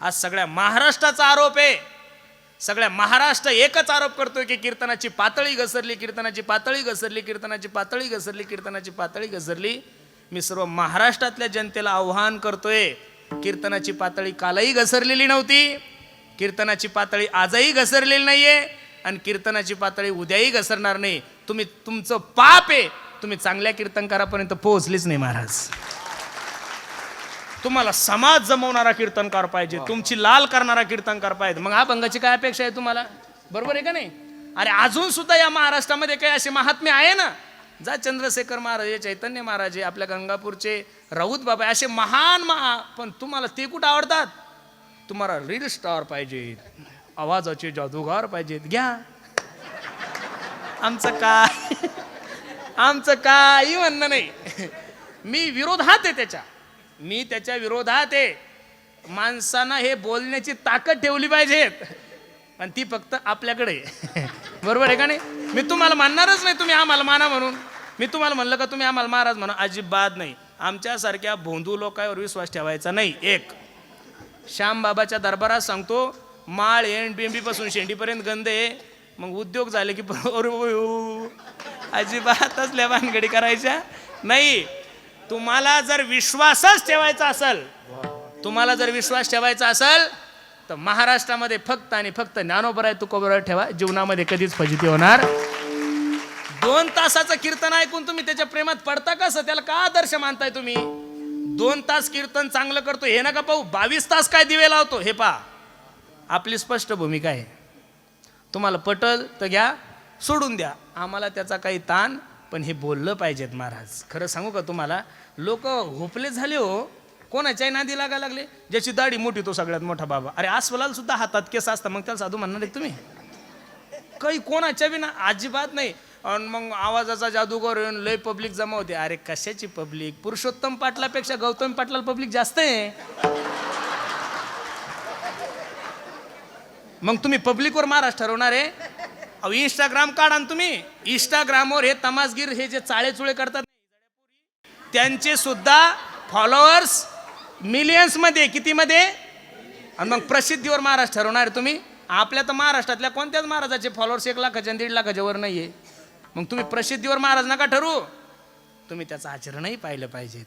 आज सगळ्या महाराष्ट्राचा आरोप आहे. सगळ्या महाराष्ट्र एकच आरोप करतोय की कीर्तनाची पातळी घसरली कीर्तनाची पातळी घसरली कीर्तनाची पातळी घसरली कीर्तनाची पातळी घसरली. मी सर्व महाराष्ट्रातल्या जनतेला आव्हान करतोय कीर्तनाची पातळी कालही घसरलेली नव्हती कीर्तनाची पातळी आजही घसरलेली नाहीये आणि कीर्तनाची पातळी उद्याही घसरणार नाही. तुम्ही तुमचं पाप आहे. तुम्ही चांगल्या कीर्तनकारापर्यंत पोहोचलीच नाही महाराज. तुम्हाला समाज जमवणारा कीर्तनकार पाहिजे तुमची लाल करणारा कीर्तनकार पाहिजे. मग अभंगाची काय अपेक्षा आहे तुम्हाला? बरोबर आहे का नाही? अरे अजून सुद्धा या महाराष्ट्रामध्ये काही असे महात्मे आहे ना? जा चंद्रशेखर महाराज हे चैतन्य महाराज हे आपल्या गंगापूरचे राऊत बाबा हे असे महान महा पण तुम्हाला ते कुठं आवडतात? तुम्हाला रील स्टार पाहिजेत आवाजाचे जादूगार पाहिजेत. घ्या. आमचं काय? आमचं काही म्हणणं नाही. मी विरोधात आहे त्याच्या. मी त्याच्या विरोधात आहे माणसांना हे बोलण्याची ताकद ठेवली पाहिजेत पण ती फक्त आपल्याकडे बरोबर आहे का नाही मी तुम्हाला मानणारच नाही तुम्ही आम्हाला माना म्हणून मी तुम्हाला म्हणलं का तुम्ही आम्हाला महाराज म्हणा अजिबात नाही आमच्यासारख्या भोंदू लोकांवर विश्वास ठेवायचा नाही एक श्यामबाबाच्या दरबारात सांगतो माळ एंड बिंबीपासून शेंडीपर्यंत गंध आहे मग उद्योग झाले की अजिबातच लेवानगडी करायच्या नाही तुम्हाला जर विश्वासच ठेवायचा असेल तुम्हाला जर विश्वास ठेवायचा असेल तर महाराष्ट्रामध्ये फक्त आणि फक्त ज्ञानोबराय तुकोबराय ठेवा. जीवनामध्ये कधीच फजिती होणार. दोन तासाचं कीर्तन ऐकून तुम्ही त्याच्या प्रेमात पडता कसं त्याला का आदर्श मानताय तुम्ही? दोन तास कीर्तन चांगलं करतो हे नका पाहू. बावीस तास काय दिवे लावतो? हे पहा. आपली स्पष्ट भूमिका आहे. तुम्हाला पटल तर घ्या सोडून द्या. आम्हाला त्याचा काही ताण पण हे बोललं पाहिजेत महाराज. खरं सांगू का तुम्हाला? लोक होपले झाले हो. कोणाच्याही नादी लागायला लागले. ज्याची दाढी मोठी तो सगळ्यात मोठा बाबा. अरे आसवलाल सुद्धा हातात केस असता मग त्याला साधू म्हणणार आहे तुम्ही? काही कोणाच्या बी ना अजिबात नाही. आणि मग आवाजाचा जादूगर येऊन लय पब्लिक जमा होते. अरे कशाची पब्लिक पुरुषोत्तम पाटलापेक्षा गौतम पाटला पब्लिक जास्त आहे. मग तुम्ही पब्लिकवर महाराज ठरवणार आहे? अहो इंस्टाग्राम काढा ना तुम्ही. इंस्टाग्रामवर हे तमासगीर हे जे चाळेचुळे करतात त्यांचे सुद्धा फॉलोअर्स मिलियन्समध्ये कितीमध्ये? आणि मग प्रसिद्धीवर महाराज ठरवणार तुम्ही. आपल्या तर महाराष्ट्रातल्या कोणत्याच महाराजाचे फॉलोअर्स एक लाखाच्या दीड लाखाच्या वर आहे मग तुम्ही प्रसिद्धीवर महाराज नका ठरू तुम्ही त्याचं आचरणही पाहिलं पाहिजे.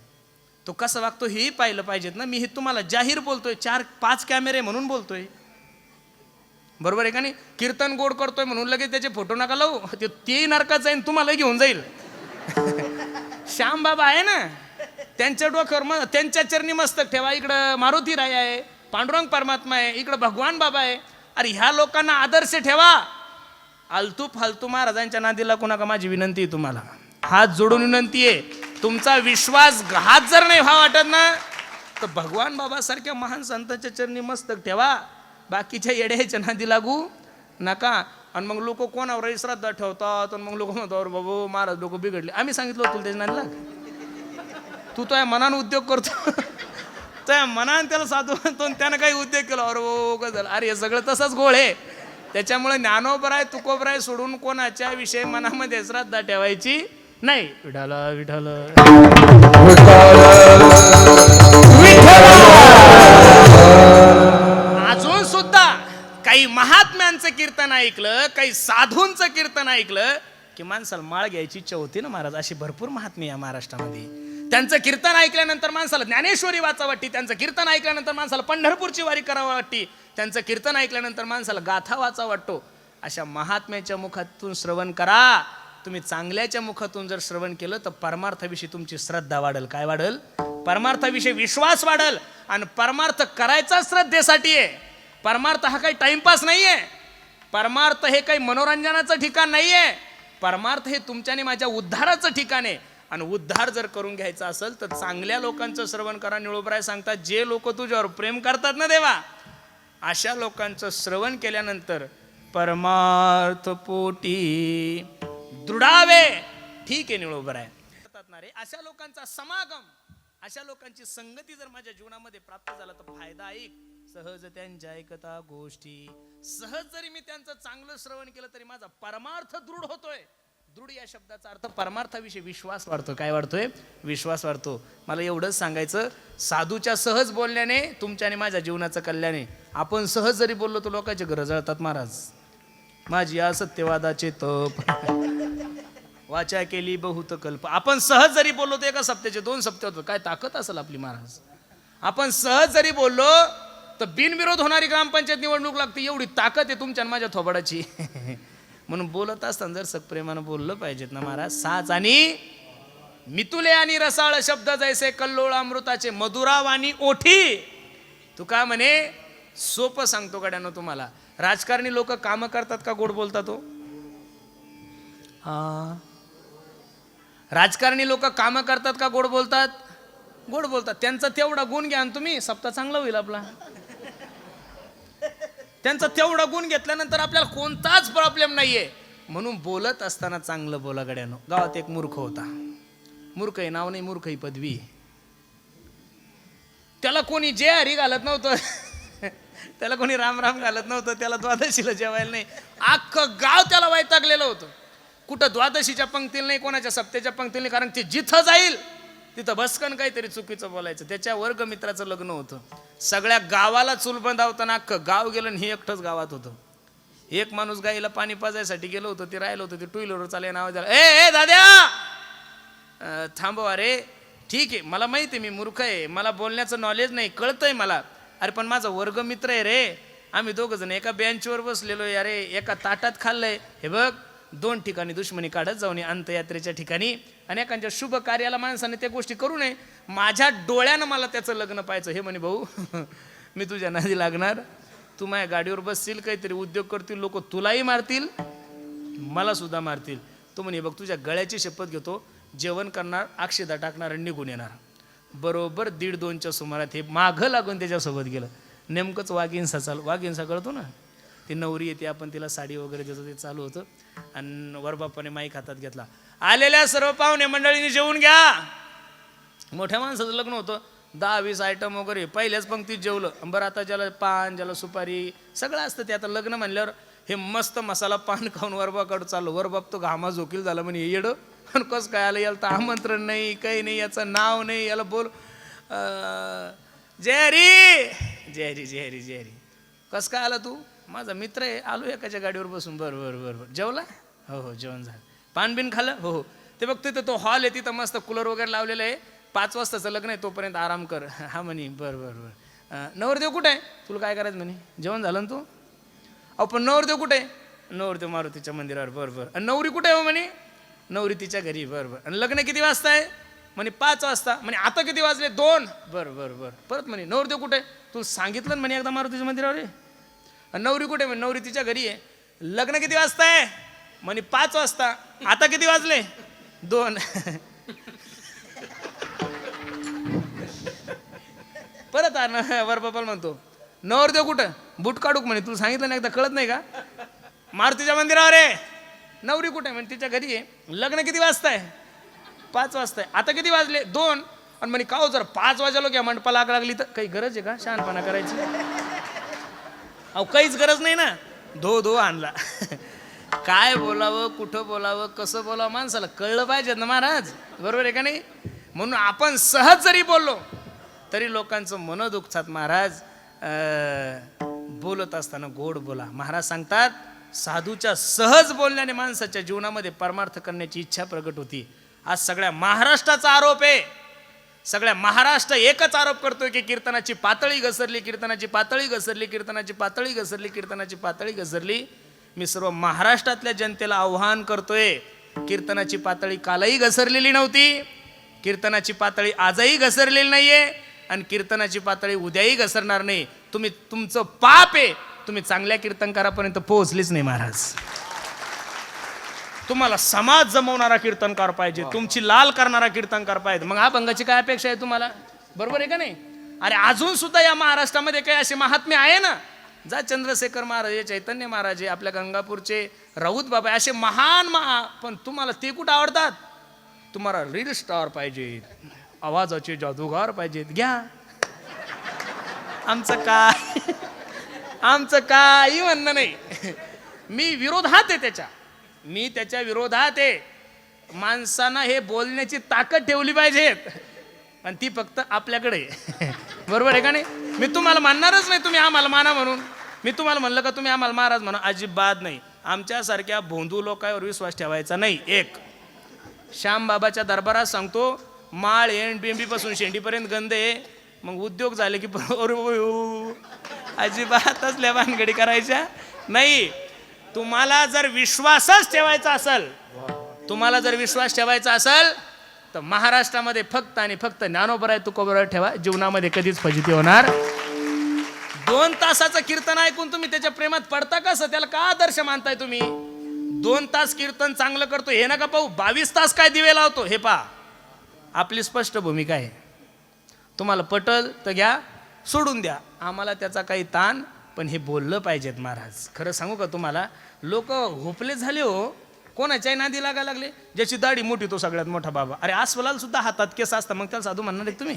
तो कसं वागतो हेही पाहिलं पाहिजेत ना. मी हे तुम्हाला जाहीर बोलतोय. चार पाच कॅमेरे म्हणून बोलतोय. बरोबर आहे का नाही? कीर्तन गोड करतोय म्हणून लगेच त्याचे फोटो नका लावू. ते तेही नरकात जाईन तुम्हाला घेऊन जाईल. श्याम बाबा आहे ना? त्यांच्या डोक्यावर मग त्यांच्या चरणी मस्तक ठेवा. इकडं मारुती राय आहे पांडुरंग परमात्मा आहे इकडं भगवान बाबा आहे. अरे ह्या लोकांना आदर्श ठेवा. आलतू फालतू महाराजांच्या नादीला कोणाका माझी विनंती आहे तुम्हाला. हात जोडून विनंती आहे. तुमचा विश्वास घात जर नाही व्हा वाटत ना तर भगवान बाबासारख्या महान संतांच्या चरणी मस्तक ठेवा. बाकीच्या येड्याच्या नादी लागू नका. आणि मग लोक कोणावर श्रद्धा ठेवतात? आणि मग लोक म्हणतात "अरे बाबा महाराज लोक बिघडले. आम्ही सांगितलं होतं तुला त्याच्या नादी लाग तू तो मनानं उद्योग करतो. त्या मनानं त्याला साधू म्हणतो आणि त्यानं काही उद्योग केला. अरे ओ का झालं. अरे हे सगळं तसंच गोळ आहे. त्याच्यामुळे ज्ञानोबराय तुकोबराय सोडून कोणाच्या विषयी मनामध्ये श्रद्धा ठेवायची नाही. विठाला विठाल महात्म्यांचं कीर्तन ऐकलं काही साधूंचं कीर्तन ऐकलं की माणसाला माळ घ्यायची इच्छा होती ना महाराज अशी भरपूर महात्मे या महाराष्ट्रामध्ये. त्यांचं कीर्तन ऐकल्यानंतर माणसाला ज्ञानेश्वरी वाचा वाटते त्यांचं कीर्तन ऐकल्यानंतर माणसाला पंढरपूरची वारी करावा वाटते त्यांचं कीर्तन ऐकल्यानंतर माणसाला गाथा वाचा वाटतो. अशा महात्म्याच्या मुखातून श्रवण करा. तुम्ही चांगल्याच्या मुखातून जर श्रवण केलं तर परमार्थाविषयी तुमची श्रद्धा वाढल. काय वाढल? परमार्थाविषयी विश्वास वाढल. आणि परमार्थ करायचा श्रद्धेसाठी आहे. परमार्थ हा काही टाइमपास नाही आहे परमार्थ हे काही मनोरंजनाचं ठिकाण नाही आहे परमार्थ हे तुमच्या आणि माझ्या उद्धाराचं ठिकाण आहे. आणि उद्धार जर करून घ्यायचा असेल तर चांगल्या लोकांचं श्रवण करा. निळोबराय सांगतात जे लोक तुझ्यावर प्रेम करतात ना देवा अशा लोकांचं श्रवण केल्यानंतर परमार्थ पोटी दृढावे. ठीक आहे निळोबराय. करतात ना रे अशा लोकांचा समागम अशा लोकांची संगती जर माझ्या जीवनामध्ये प्राप्त झाला तर फायदा ऐक सहज त्यांच्या ऐकता गोष्टी. सहज जरी मी त्यांचं चांगलं श्रवण केलं तरी माझा परमार्थ दृढ होतोय. दृढ या शब्दाचा अर्थ परमार्थाविषयी विश्वास वाढतो. काय वाढतोय? विश्वास वाढतो. मला एवढंच सांगायचं साधूच्या सहज बोलण्याने तुमच्या आणि माझ्या जीवनाचं कल्याण. आहे आपण सहज जरी बोललो तर लोकांचे गरजळतात जळतात महाराज. माझी या सत्यवादाचे तप. वाचा केली बहुत कल्प. आपण सहज जरी बोललो तर एका सप्त्याचे दोन सप्ते होतो काय ताकद असेल आपली महाराज? आपण सहज जरी बोललो तर बिनविरोध होणारी ग्रामपंचायत निवडणूक लागते एवढी ताकद आहे तुमच्या माझ्या थोबाडाची. म्हणून बोलत असताना जर सप्रेमानं बोललं पाहिजेत ना महाराज साच आणि मितुले आणि रसाळ शब्द जैसे कल्लोळ अमृताचे मधुराव आणि ओठी. तू का म्हणे सोपं सांगतो गड्यानं तुम्हाला. राजकारणी लोक कामं करतात का गोड बोलतात हो? हा. राजकारणी लोक कामं करतात का गोड बोलतात? गोड बोलतात. त्यांचा तेवढा गुण घ्या आणि तुम्ही सप्ताह चांगला होईल आपला. त्यांचा तेवढा गुण घेतल्यानंतर आपल्याला कोणताच प्रॉब्लेम नाहीये. म्हणून बोलत असताना चांगलं बोला गड्यानो. गावात एक मूर्ख होता. मूर्ख आहे नाव नाही मूर्ख ही पदवी. त्याला कोणी जे हरी घालत नव्हतं त्याला कोणी राम राम घालत नव्हतं त्याला द्वादशीला जेवायला नाही. अख्खं गाव त्याला वैतागलेलं होतं. कुठं द्वादशीच्या पंक्तीला नाही कोणाच्या सप्त्याच्या पंक्तीला नाही कारण ते जिथं जाईल तिथं बसकन काहीतरी चुकीचं बोलायचं. त्याच्या वर्ग मित्राचं लग्न होतं. सगळ्या गावाला चूल बंधावताना अख्खं गाव गेलं आणि हे एकटंच गावात होतं. एक माणूस गाईला पाणी पाजायसाठी गेलो होतो ते राहिलं होतं ते टू व्हीलरवर चालले नाव झालं ए ए दाद्या! थांबवा रे ठीक आहे मला माहिती आहे मी मूर्ख आहे मला बोलण्याचं नॉलेज नाही कळतंय मला. अरे पण माझा वर्गमित्र आहे रे. आम्ही दोघं जण एका बेंचवर बसलेलो आहे अरे एका ताटात खाल्लंय. हे बघ दोन ठिकाणी दुश्मनी काढत जाऊन अंतयात्रेच्या ठिकाणी. आणि शुभ कार्याला माणसाने त्या गोष्टी करू नये. माझ्या डोळ्यानं मला त्याचं लग्न पाहायचं. हे म्हणे भाऊ मी तुझ्या नादी लागणार. तू माझ्या गाडीवर बसशील काहीतरी उद्योग करतील लोक तुलाही मारतील मला सुद्धा मारतील. तो म्हणे बघ तुझ्या गळ्याची शपथ घेतो. जेवण करणार अक्षदा टाकणार आणि निघून येणार. बरोबर दीड दोनच्या सुमारात हे माघं लागून त्याच्यासोबत गेलं. नेमकंच वाघिंसा चाल वाघिंसा कळतो ना? ती नवरी येते आपण तिला साडी वगैरे देतो ते चालू होतं. आणि वरबापाने माईक हातात घेतला. आलेल्या सर्व पाहुणे मंडळीने जेवून घ्या. मोठ्या माणसाचं लग्न होतं. दहा वीस आयटम वगैरे. पहिल्याच पंक्तीत जेवलं. बरं आता ज्याला पान ज्याला सुपारी सगळं असतं ते आता लग्न म्हणल्यावर हे मस्त मसाला पान खाऊन वरबाकडं चाललो. वरबाप तो घामा झोकील झाला म्हणे येडं. आणि कसं काय आलं? याला तर आमंत्रण नाही काही नाही याचं नाव नाही. याला बोल. जय हरी. जय हरी जय हरी जय हरी. कसं काय आला तू? माझा मित्र आहे आलो एकाच्या गाडीवर बसून. बरं बरं बरं बरं. जेवला? हो हो जेवण झालं. पान बिन खाल्लं? हो हो. ते बघ तिथं तो हॉल आहे तिथं मस्त कूलर वगैरे लावलेलं आहे. पाच वाजताचं लग्न आहे तोपर्यंत आराम कर. हा म्हणे बरं बरं बरं. नवरदेव कुठे आहे? तुला काय करायचं म्हणे? जेवण झालं ना तू? अहो पण नवरदेव कुठे आहे? नवरदेव मारुतीच्या मंदिरावर. बरं बरं. आणि नवरी कुठे आहे हो म्हणे? नवरी तिच्या घरी. बरं बरं. आणि लग्न किती वाजता आहे? म्हणे पाच वाजता. म्हणे आता किती वाजले? दोन. बरं बरं बरं. परत म्हणे नवरदेव कुठे आहे? तू सांगितलं ना म्हणे एकदा मारुतीच्या मंदिरावर? आहे नवरी कुठे म्हणे नवरी तिच्या घरी आहे. लग्न किती वाजता आहे? म्हणे पाच वाजता. आता किती वाजले? दोन. परत आण वर बापाला म्हणतो नवरदेव कुठं? बूट काढूक म्हणे तुला सांगितलं नाही एकदा कळत नाही का? मारुतीच्या मंदिरावर आहे. नवरी कुठे आहे? म्हणे तिच्या घरी आहे. लग्न किती वाजता आहे? पाच वाजता आहे. आता किती वाजले? दोन. आणि म्हणे का हो जर पाच वाजलो की मंडपाला आग लागली तर. काही गरज आहे का? शहाणपणा करायची. अहो काहीच गरज नाही ना. धो धो आणला. काय बोलावं कुठं बोलावं कसं बोलावं माणसाला कळलं पाहिजे ना महाराज. बरोबर आहे का नाही? म्हणून आपण सहज जरी बोललो तरी लोकांचं मन दुखतात महाराज. बोलत असताना गोड बोला. महाराज सांगतात साधूच्या सहज बोलण्याने माणसाच्या जीवनामध्ये परमार्थ करण्याची इच्छा प्रगट होती. आज सगळ्या महाराष्ट्राचा आरोप आहे. सगळ्या महाराष्ट्र एकच आरोप करतोय की कीर्तनाची पातळी घसरली कीर्तनाची पातळी घसरली कीर्तनाची पातळी घसरली कीर्तनाची पातळी घसरली. मी सर्व महाराष्ट्रातल्या जनतेला आव्हान करतोय कीर्तनाची पातळी कालही घसरलेली नव्हती कीर्तनाची पातळी आजही घसरलेली नाहीये आणि कीर्तनाची पातळी उद्याही घसरणार नाही. तुम्ही तुमचं पाप आहे. तुम्ही चांगल्या कीर्तनकारापर्यंत पोहोचलीच नाही महाराज. तुम्हाला समाज जमवणारा कीर्तनकार पाहिजे तुमची लाल करणारा कीर्तनकार पाहिजे. मग अभंगाची काय अपेक्षा आहे तुम्हाला? बरोबर आहे का नाही? अरे अजून सुद्धा या महाराष्ट्रामध्ये काही असे महात्मे आहे ना? जा चंद्रशेखर महाराज चैतन्य महाराज आपल्या गंगापूरचे राऊत बाबा असे महान महा पण तुम्हाला ते कुठं आवडतात? तुम्हाला रील स्टार पाहिजेत आवाजाचे जादूगार पाहिजेत. घ्या. आमचं काय? आमचं काही म्हणणं नाही. मी विरोधात आहे त्याच्या. मी त्याच्या विरोधात आहे माणसानं हे बोलण्याची ताकद ठेवली पाहिजेत पण ती फक्त आपल्याकडे बरोबर आहे का नाही मी तुम्हाला मानणारच नाही तुम्ही आम्हाला माना म्हणून मी तुम्हाला म्हणलं का तुम्ही आम्हाला महाराज म्हणा अजिबात नाही आमच्यासारख्या भोंदू लोकांवर विश्वास ठेवायचा नाही एक श्यामबाबाच्या दरबारात सांगतो माळ एंड बिंबीपासून शेंडीपर्यंत गंध आहे मग उद्योग झाले की अरे ओ, अजिबातच भानगडी करायच्या नाही तुम्हाला जर विश्वासच ठेवायचा असेल तुम्हाला जर विश्वास ठेवायचा असेल तर महाराष्ट्रामध्ये फक्त आणि फक्त ज्ञानोबराय तुकोबराय ठेवा. जीवनामध्ये कधीच फजिती होणार. दोन तासाचं कीर्तन ऐकून तुम्ही त्याच्या प्रेमात पडता कसं त्याला का आदर्श मानताय तुम्ही? दोन तास कीर्तन चांगलं करतो हे नका पाहू. बावीस तास काय दिवे लावतो? हे पहा. आपली स्पष्ट भूमिका आहे. तुम्हाला पटल तर घ्या सोडून द्या. आम्हाला त्याचा काही ताण पण हे बोललं पाहिजेत महाराज. खरं सांगू का तुम्हाला? लोक होपले झाले हो. कोणाच्याही नादी लागायला लागले. ज्याची दाढी मोठी तो सगळ्यात मोठा बाबा. अरे आसवलाल सुद्धा हातात केस असता मग त्याला साधू म्हणणार तुम्ही?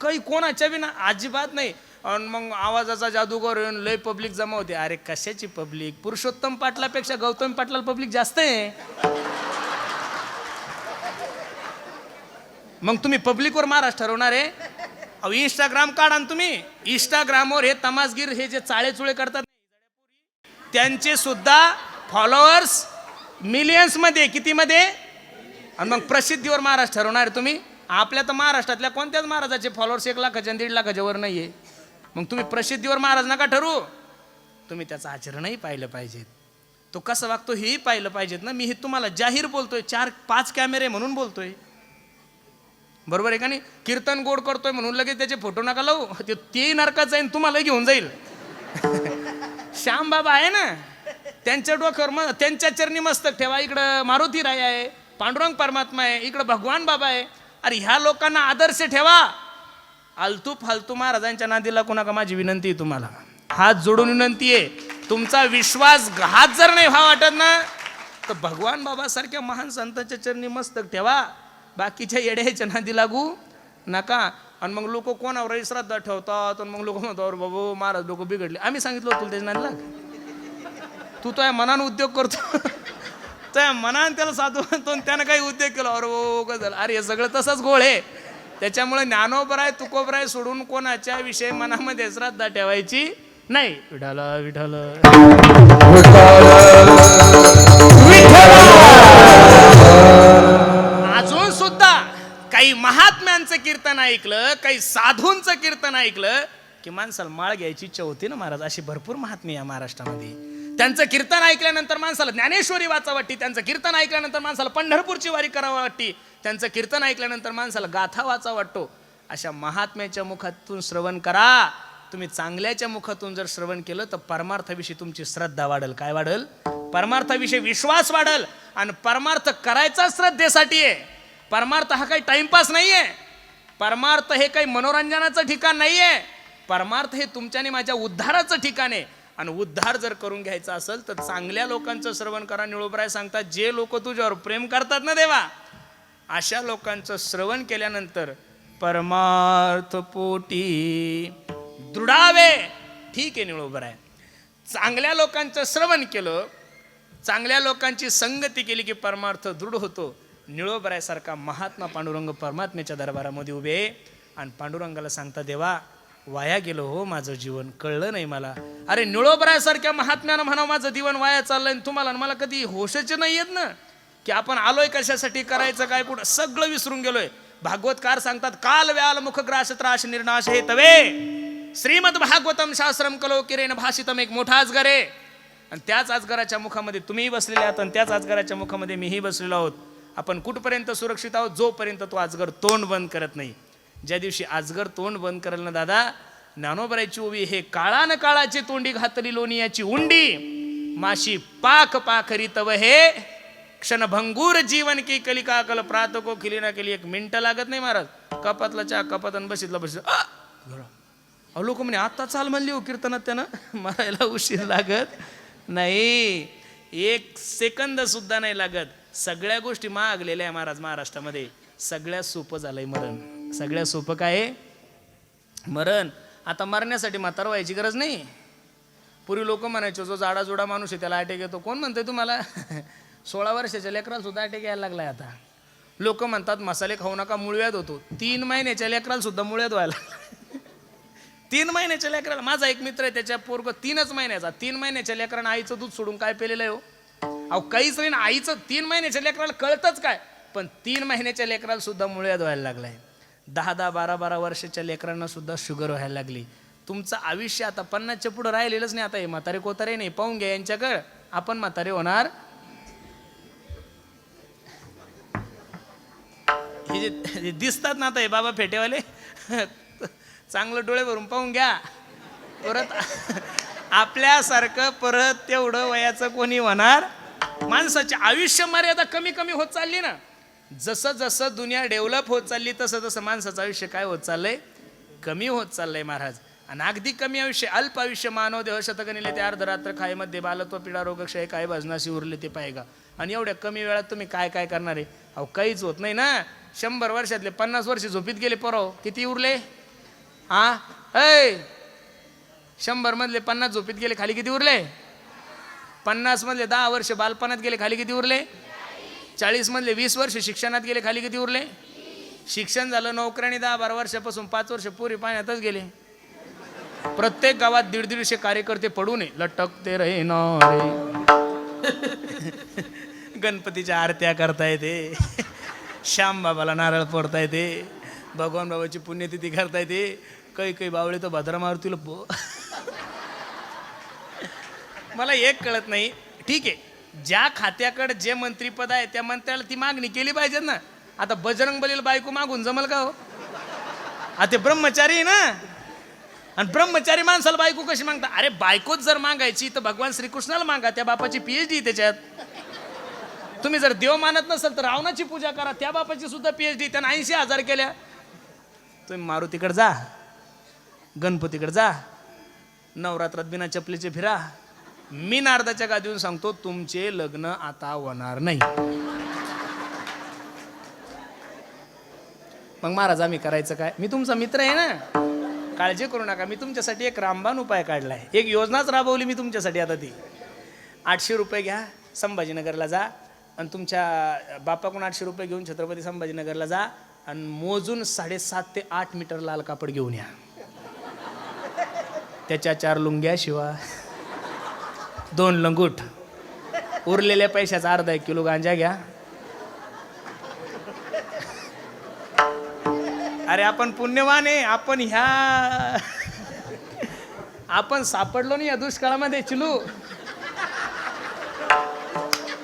काही कोणाच्या बी ना अजिबात नाही. आणि मग आवाजाचा जादूगर येऊन लय पब्लिक जमा होते. अरे कशाची पब्लिक? पुरुषोत्तम पाटलापेक्षा गौतम पाटलाल पब्लिक जास्त आहे. मग तुम्ही पब्लिकवर महाराज ठरवणार आहे? अहो इंस्टाग्राम काढा ना तुम्ही. इंस्टाग्रामवर हे तमासगीर हे जे चाळेचुळे करतात त्यांचे सुद्धा फॉलोअर्स मिलियन्समध्ये कितीमध्ये? आणि मग प्रसिद्धीवर महाराज ठरवणार आहे तुम्ही. आपल्या तर महाराष्ट्रातल्या कोणत्याच महाराजाचे फॉलोअर्स एक लाखाच्या दीड लाखाच्या वर आहे मग तुम्ही प्रसिद्धीवर महाराज नका ठरू तुम्ही त्याचं आचरणही पाहिलं पाहिजेत. तो कसं वागतो हेही पाहिलं पाहिजेत ना. मी हे तुम्हाला जाहीर बोलतोय. चार पाच कॅमेरे म्हणून बोलतोय. बरोबर आहे का नाही? कीर्तन गोड करतोय म्हणून लगेच त्याचे फोटो नका लावू. ते तेही नरकात जाईन तुम्हाला घेऊन जाईल. श्याम बाबा आहे ना? त्यांच्या डोक्यावर मग त्यांच्या चरणी मस्तक ठेवा. इकडं मारुती राय आहे पांडुरंग परमात्मा आहे इकडं भगवान बाबा आहे. अरे ह्या लोकांना आदर्श ठेवा. आलतू फालतू महाराजांच्या नादीला कोणाका माझी विनंती आहे तुम्हाला? हात जोडून विनंती आहे. तुमचा विश्वास हात जर नाही व्हा वाटत ना तर भगवान बाबासारख्या महान संतांच्या चरणी मस्तक ठेवा. बाकीच्या येड्याच्या नादी लागू नका. आणि मग लोक कोणावर श्रद्धा ठेवतात? आणि मग लोक म्हणतात अरे बाबू महाराज लोक बिघडले. आम्ही सांगितलं होतं त्याच्या नादी लाग. तू तो या मनानं उद्योग करतो. त्या मनानं त्याला साधू म्हणतो आणि त्यानं काही उद्योग केला. अरे ओ झालं. अरे हे सगळं तसंच गोळ आहे. त्याच्यामुळे ज्ञानोबराय तुकोबराय सोडून कोणाच्या विषयी मनामध्ये श्रद्धा ठेवायची नाही. विठाला विठाल सुद्धा काही महात्म्यांचं कीर्तन ऐकलं काही साधूंचं कीर्तन ऐकलं की माणसाला माळ घ्यायची इच्छा होती ना महाराज अशी भरपूर महात्मे या महाराष्ट्रामध्ये. त्यांचं कीर्तन ऐकल्यानंतर माणसाला ज्ञानेश्वरी वाचा वाटते त्यांचं कीर्तन ऐकल्यानंतर माणसाला पंढरपूरची वारी करावं वाटते त्यांचं कीर्तन ऐकल्यानंतर माणसाला गाथा वाचा वाटतो अशा महात्म्याच्या मुखातून श्रवण करा. तुम्ही चांगल्याच्या मुखातून जर श्रवण केलं तर परमार्थाविषयी तुमची श्रद्धा वाढल. काय वाढल? परमार्थाविषयी विश्वास वाढल. आणि परमार्थ करायचा श्रद्धेसाठी आहे. परमार्थ हा काही टाइमपास नाही आहे परमार्थ हे काही मनोरंजनाचं ठिकाण नाही आहे परमार्थ हे तुमच्या आणि माझ्या उद्धाराचं ठिकाण आहे. आणि उद्धार जर करून घ्यायचा असेल तर चांगल्या लोकांचं श्रवण करा. निळोबराय सांगतात जे लोक तुझ्यावर प्रेम करतात ना देवा अशा लोकांचं श्रवण केल्यानंतर परमार्थ पोटी दृढावे. ठीक आहे निळोबराय. चांगल्या लोकांचं श्रवण केलं चांगल्या लोकांची संगती केली की परमार्थ दृढ होतो. निळोबरायसारखा महात्मा पांडुरंग परमात्म्याच्या दरबारामध्ये उभे आणि पांडुरंगाला सांगता देवा वाया गेलो हो माझं जीवन. कळलं नाही मला. अरे निळोबरायसारख्या महात्म्यानं म्हणा माझं जीवन वाया चाललंय आणि तुम्हाला आणि मला कधी होशच नाही येत ना? की आपण आलोय कशासाठी करायचं काय कुठं? सगळं विसरून गेलोय. भागवतकार सांगतात काल व्याल मुख ग्रास त्रास निर्नाश हे तवे. श्रीमद भागवतम शास्त्रम कलो किरेन भाषितम एक मोठा अजगर आहे. आणि त्याच अजगराच्या मुखामध्ये तुम्हीही बसलेले आहात आणि त्याच अजगराच्या मुखामध्ये मीही बसलेलो आहोत. आपण कुठपर्यंत सुरक्षित आहोत? जोपर्यंत तो आजगर तोंड बंद करत नाही. ज्या दिवशी आजगर तोंड बंद करेल ना दादा ज्ञानोबरायची ओवी हे काळान काळाची तोंडी घातली लोणियाची उंडी. माशी पाक पाखरी तव हे क्षणभंगूर जीवन की कलिका कल प्रात को खिली ना केली एक मिनिट लागत नाही महाराज. कपातला चहा कपात आणि बसितला बसित अहो लोक म्हणे आता चाल म्हणली हो कीर्तनात त्यानं. मरायला उशीर लागत नाही. एक सेकंद सुद्धा नाही लागत. सगळ्या गोष्टी मागलेल्या आहे महाराज महाराष्ट्रामध्ये. सगळ्यात सोपं झालंय मरण. सगळ्यात सोपं काय आहे? मरण. आता मरण्यासाठी म्हातार व्हायची गरज नाही. पूर्वी लोक म्हणायचे जो जाडा जुडा माणूस आहे त्याला अटॅक येतो. कोण म्हणतंय तुम्हाला? सोळा वर्षाच्या लेकराला सुद्धा अटॅक यायला लागलाय आता. लोक म्हणतात मसाले खाऊ नका मुळव्यात होतो. तीन महिन्याच्या लेकराला सुद्धा मुळव्यात व्हायला तीन महिन्याच्या लेकराला. माझा एक मित्र आहे त्याच्या पोरग तीनच महिन्याचा. तीन महिन्याच्या लेकरानं आईचं दूध सोडून काय पेलेलं आहे हो? अहो काहीच नाही आईचं तीन महिन्याच्या लेकराला कळतच काय? पण तीन महिन्याच्या लेकराला सुद्धा मुळ्यात व्हायला लागलाय. दहा दहा बारा बारा वर्षाच्या लेकरांना सुद्धा शुगर व्हायला लागली. तुमचं आयुष्य आता पन्नासच्या पुढं राहिलेलंच नाही आता हे म्हातारे कोतारे नाही पाहून घ्या यांच्याकडं. आपण म्हातारे होणार? हे जे दिसतात ना आता हे बाबा फेटेवाले? चांगलं डोळे भरून पाहून घ्या. परत आपल्यासारखं परत तेवढं वयाचं कोणी होणार? माणसाची आयुष्य मर्यादा कमी कमी होत चालली ना. जसं जसं दुनिया डेव्हलप होत चालली तसं तसं माणसाचं आयुष्य काय होत चाललंय? कमी होत चाललंय महाराज. आणि अगदी कमी आयुष्य अल्प आयुष्य मानव देह शतकनिले ते अर्धरात्र खायमध्ये बालत्व पिढा रोगक्षय काय भजनाशी उरले ते पाहिगा आणि एवढ्या कमी वेळात तुम्ही काय काय करणार आहे? अहो काहीच होत नाही ना. शंभर वर्षातले पन्नास वर्ष झोपीत गेले परव किती उरले? हा ऐ! शंभर मधले पन्नास झोपीत गेले खाली किती उरले? पन्नास मधले दहा वर्ष बालपणात गेले खाली किती उरले? चाळीस मधले वीस वर्ष शिक्षणात गेले खाली किती उरले? शिक्षण झालं नोकऱ्याने दहा बारा वर्षापासून पाच वर्ष पुरी पाण्यातच गेले. प्रत्येक गावात दीड दीडशे कार्यकर्ते पडू नये लटकते रे न रे गणपतीच्या आरत्या करता येते. श्याम बाबाला नारळ फोडता येते. भगवान बाबाची पुण्यतिथी करता येते. काही काही बावळे तो भद्रा मारुतीला मला एक कळत नाही. ठीक आहे. ज्या खात्याकडे जे मंत्रीपद आहे त्या मंत्र्याला ती मागणी केली पाहिजे ना. आता बजरंग बलील बायको मागून जमल का हो? आता ते ब्रह्मचारी आहे ना. आणि ब्रह्मचारी माणसाला बायको कशी मागता? अरे बायकोच जर मागायची तर भगवान श्रीकृष्णाला मागा. त्या बापाची पीएचडी त्याच्यात. तुम्ही जर देव मानत नसेल तर रावणाची पूजा करा. त्या बापाची सुद्धा पीएचडी त्यानं ऐंशी हजार केल्या. तुम्ही मारुतीकडे जा. गणपतीकडे जा. नवरात्रात बिना चपलीचे फिरा. मी नारदाच्या गादीवरून सांगतो तुमचे लग्न आता होणार नाही. मग महाराज आम्ही करायचं काय? मी तुमचा मित्र आहे ना? काळजी करू नका. मी तुमच्यासाठी एक रामबाण उपाय काढलाय. एक योजनाच राबवली मी तुमच्यासाठी आता ती. आठशे रुपये घ्या संभाजीनगरला जा. आणि तुमच्या बापाकडून आठशे रुपये घेऊन छत्रपती संभाजीनगरला जा. आणि मोजून साडेसात ते आठ मीटर लाल कापड घेऊन या. त्याच्या चार लुंग्या शिवा. दोन लंगूट. उरलेल्या पैशाचा अर्धा एक किलो गांजा घ्या. अरे आपण पुण्यवान आहे आपण ह्या आपण सापडलो नाही या दुष्काळामध्ये चिलू.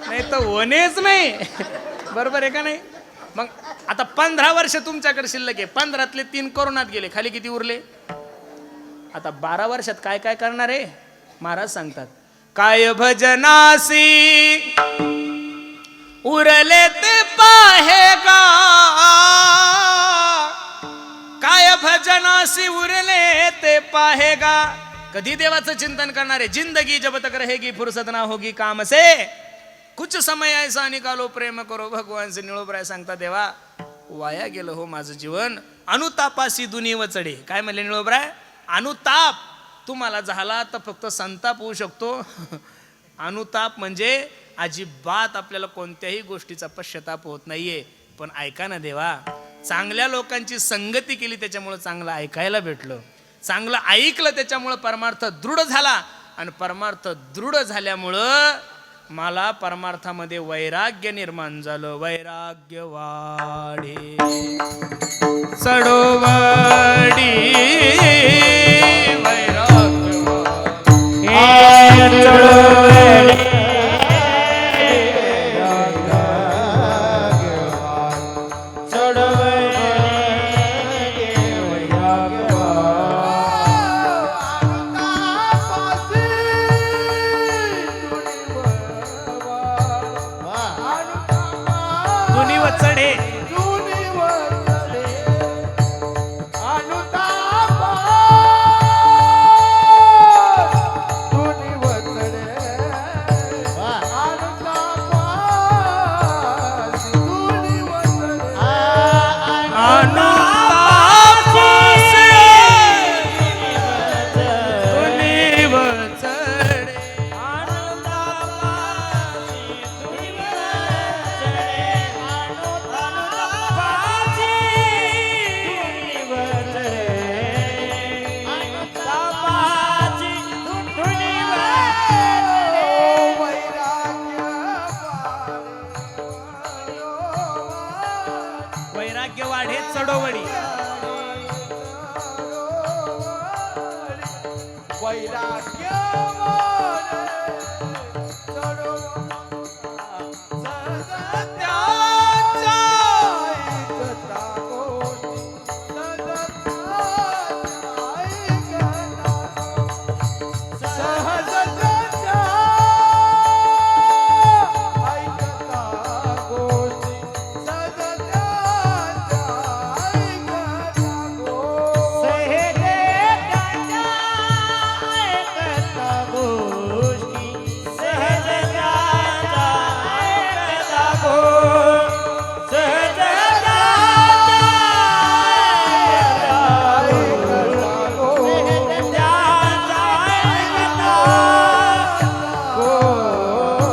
नाही तर होणेच नाही. बरोबर आहे का नाही? मग आता पंधरा वर्ष तुमच्याकडे शिल्लक आहे. पंधरातले तीन कोरोनात गेले. खाली किती उरले? आता बारा वर्षात काय काय करणार आहे? महाराज सांगतात. काय भजनासी? उरले ते पाहेगा. काय भजनासी उरले ते पाहेगा. कधी देवाचं चिंतन करणारे? जिंदगी जब तक रहेगी फुरसतना होगी काम से. कुछ समय ऐसा निकालो प्रेम करो भगवान से निळोबराय सांगता देवा. वाया गेलं हो माझं जीवन. अनुतापासी दुनी चढे. काय म्हणले निळोबराय अनुताप. तुम्हाला झाला तर फक्त संताप होऊ शकतो. अनुताप म्हणजे अजिबात आपल्याला कोणत्याही गोष्टीचा पश्चाताप होत नाहीये. पण ऐका ना देवा चांगल्या लोकांची संगती केली त्याच्यामुळं चांगलं ऐकायला भेटलं. चांगलं ऐकलं त्याच्यामुळं परमार्थ दृढ झाला. आणि परमार्थ दृढ झाल्यामुळं मला परमार्थामध्ये वैराग्य निर्माण झालं. वैराग्य वाढे चढोवाडी. वैराग्य